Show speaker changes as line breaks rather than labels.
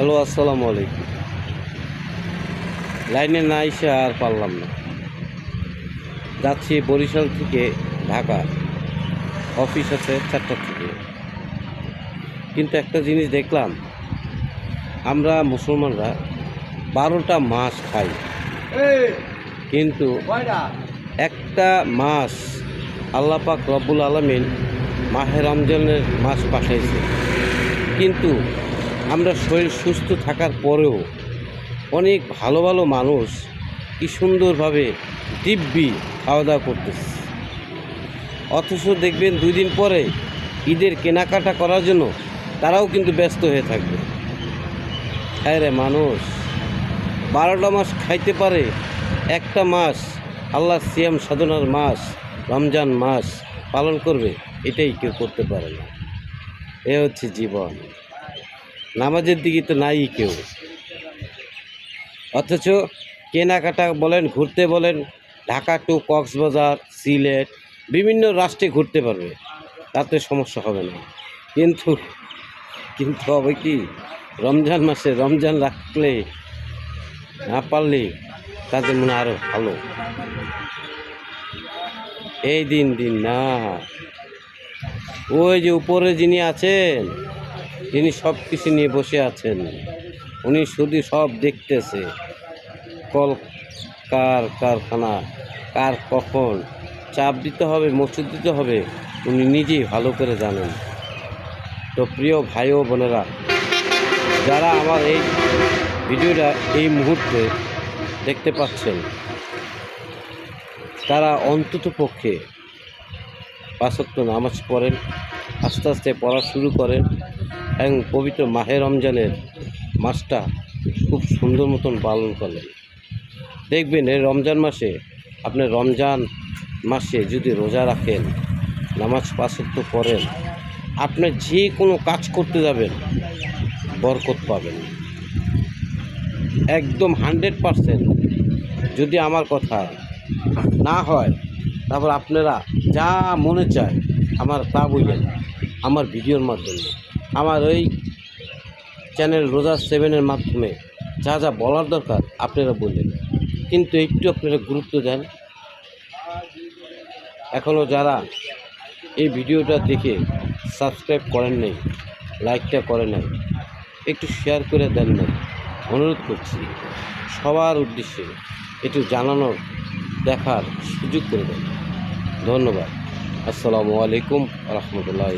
Hello আসসালামু আলাইকুম। লাইনে না এসে আর পারলাম না। যাচ্ছি বরিশাল থেকে ঢাকা। অফিস আছে চারটা থেকে। কিন্তু একটা জিনিস দেখলাম আমরা মুসলমানরা বারোটা মাস খাই। কিন্তু একটা মাস আল্লাপাক রব্বুল আলমিন মাহে রমজানের মাস পাঠাইছে। কিন্তু আমরা শরীর সুস্থ থাকার পরেও অনেক ভালো ভালো মানুষ কি সুন্দরভাবে দিব্যি খাওয়া দাওয়া করতেছে। অথচ দেখবেন দুই দিন পরে ঈদের কেনাকাটা করার জন্য তারাও কিন্তু ব্যস্ত হয়ে থাকবে। হ্যাঁ রে মানুষ, বারোটা মাস খাইতে পারে, একটা মাস আল্লাহ সিয়াম সাধনার মাস, রমজান মাস পালন করবে, এটাই কেউ করতে পারে না। এ হচ্ছে জীবন। নামাজের দিকে তো নাই কেউ। অথচ কেনাকাটা বলেন, ঘুরতে বলেন, ঢাকা টু কক্সবাজার, সিলেট, বিভিন্ন রাষ্ট্রে ঘুরতে পারবে, তাতে সমস্যা হবে না। কিন্তু কিন্তু হবে কি? রমজান মাসে রমজান রাখলে না পারলে তাদের মনে আরও ভালো। এই দিন দিন না। ওই যে উপরে যিনি আছেন তিনি সব কিছু নিয়ে বসে আছেন, উনি শুধু সব দেখতেছে, কল, কার, কারখানা, কার কখন, চাপ দিতে হবে মসজিদ দিতে হবে, উনি নিজেই ভালো করে জানেন। তো প্রিয় ভাই ও বোনেরা, যারা আমার এই ভিডিওটা এই মুহূর্তে দেখতে পাচ্ছেন, তারা অন্তত পক্ষে পাঁচত্ব নামাজ পড়েন, আস্তে আস্তে পড়া শুরু করেন। এবং পবিত্র মাহে রমজানের মাসটা খুব সুন্দর মতন পালন করেন দেখবেন এই রমজান মাসে আপনি রমজান মাসে যদি রোজা রাখেন, নামাজ পাঁচত্ব করেন আপনি যে কোনো কাজ করতে যাবেন, বরকত পাবেন। একদম হান্ড্রেড পারসেন্ট যদি আমার কথা না হয়, তারপর আপনারা যা মনে চায় আমার তা বুঝেন, আমার ভিডিওর মাধ্যমে। আমার ওই চ্যানেল রোজা সেভেনের মাধ্যমে যা যা বলার দরকার আপনারা বললেন। কিন্তু একটু আপনারা গুরুত্ব দেন। এখনও যারা এই ভিডিওটা দেখে সাবস্ক্রাইব করেন নাই লাইকটা করেন নাই, একটু শেয়ার করে দেন না অনুরোধ করছি, সবার উদ্দেশ্যে একটু জানানোর, দেখার সুযোগ করে দেন। ধন্যবাদ। আসসালামু আলাইকুম রহমতুল্লাহ